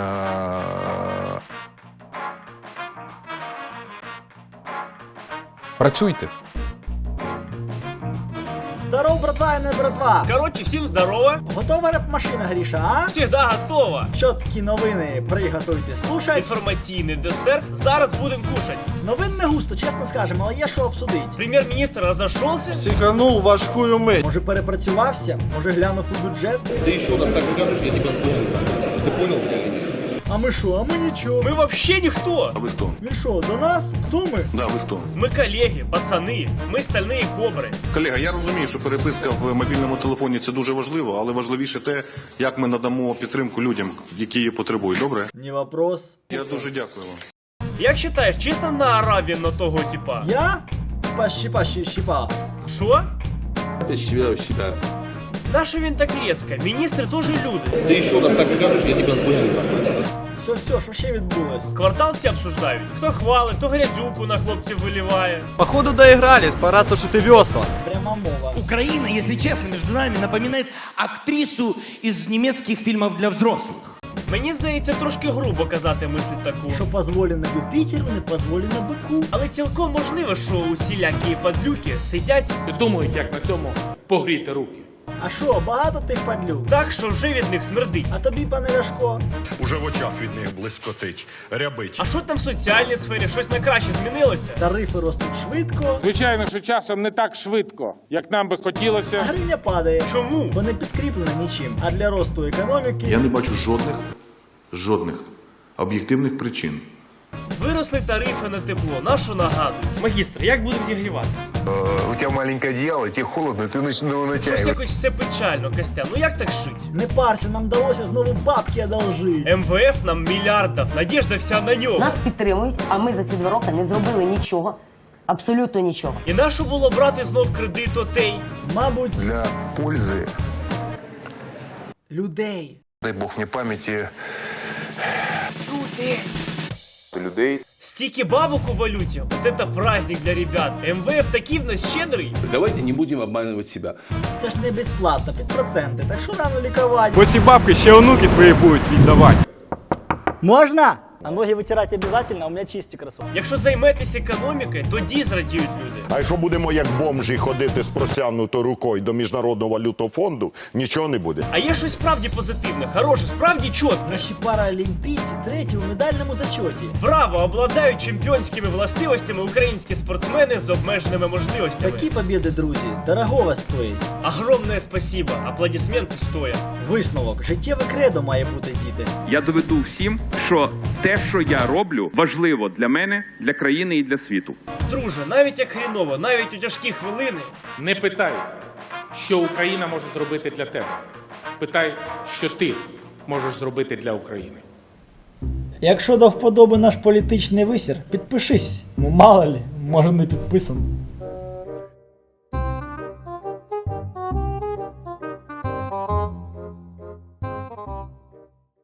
Е, Працюйте. Здоров, братва, і не братва! Короче, всім здорово. Готова реп-машина, Гріша, а? Всегда готово. Чоткі новини, приготуйте, слушать. Інформаційний десерт. Зараз будемо кушать. Новин не густо, чесно скажемо, але є що обсудить. Прем'єр-міністр розошелся. Психанул важкую мить. Може перепрацювався, може глянув у бюджет. Ты еще раз так скажешь, я понял. Ты понял? А ми що, а ми нічого. Ми вообще ніхто. а ви хто? Він що, до нас? Хто ми? Да, ви хто? Ми колеги, пацани, ми стальні кобри. Колега, я розумію, що переписка в мобільному телефоні це дуже важливо, але важливіше те, як ми надамо підтримку людям, які її потребують. Добре? Не вопрос. Я дуже дякую вам. Як вважаєш, чесно наорав він на того типа? Я? Щіпа, щіпа, щіпа. Що? Ты себя, себя. Нащо він так різко? Міністри теж люди. Ты еще раз так скажешь, я тебя понял. Все, все, що ще відбулось? Квартал всі обсуждають. Хто хвалить, хто грязюку на хлопців виливає. Походу доигрались, пора сушить весла. Пряма мова. Украина, если честно, между нами напоминает актрису из немецких фильмов для взрослых. Мені здається, трошки грубо казати мисль таку. Що позволено Юпітеру, не позволено бику. Але цілком можливо, що усілякі падлюки сидять і думають, як на цьому погріти руки. А що, багато тих падлюк? так, що вже від них смердить. А тобі, пане Ляшко, Уже в очах від них блискотить, рябить. А що там в соціальній сфері? Щось на краще змінилося? тарифи ростуть швидко, Звичайно, що часом не так швидко, як нам би а хотілося. гривня падає. Чому? Бо не підкріплена нічим. А для росту економіки Я не бачу жодних, жодних об'єктивних причин. Виросли тарифи на тепло. На що нагадують? Магістр, як будемо зігрівати? У тебе маленьке одіяло, тебе холодно, ти ну, Щось натягуєш. якось все печально, Костян. Ну як так жить? не парся, нам вдалося знову бабки одолжити. МВФ нам мільярдів, надіжда вся на нього. Нас підтримують, а ми за ці два роки не зробили нічого. Абсолютно нічого. І на що було брати знов кредит отей? Мабуть, Для пользи, людей. дай Бог мені пам'яті, людей. Стільки бабок у валюті. Вот это праздник для ребят. МВФ такий в нас щедрий. Давайте не будем обманывать себя. Це ж не безплатно, під проценти. Так що рано лікувати? После бабки ще онуки твої будуть віддавати. Можна? А ноги витирати обов'язково, у мене чисті красоти. Якщо займетесь економікою, тоді зрадіють люди. А якщо будемо як бомжі ходити з просягнутою рукою до Міжнародного валютного фонду, нічого не буде. А є щось справді позитивне, хороше, справді чітке. Наші паралімпійці треті у медальному зачоті. Браво! Обладають чемпіонськими властивостями українські спортсмени з обмеженими можливостями. Такі побіди, друзі, дорогого стоїть. Огромне спасибо. Аплодисменти стоять. Висновок. Життєве кредо має бути, діти. Я доведу всім, що те, що я роблю, важливо для мене, для країни і для світу. Друже, навіть як хріново, навіть у тяжкі хвилини. Не питай, що Україна може зробити для тебе. Питай, що ти можеш зробити для України. Якщо до вподоби наш політичний висір, підпишись. Ну мало лі, може не підписаний.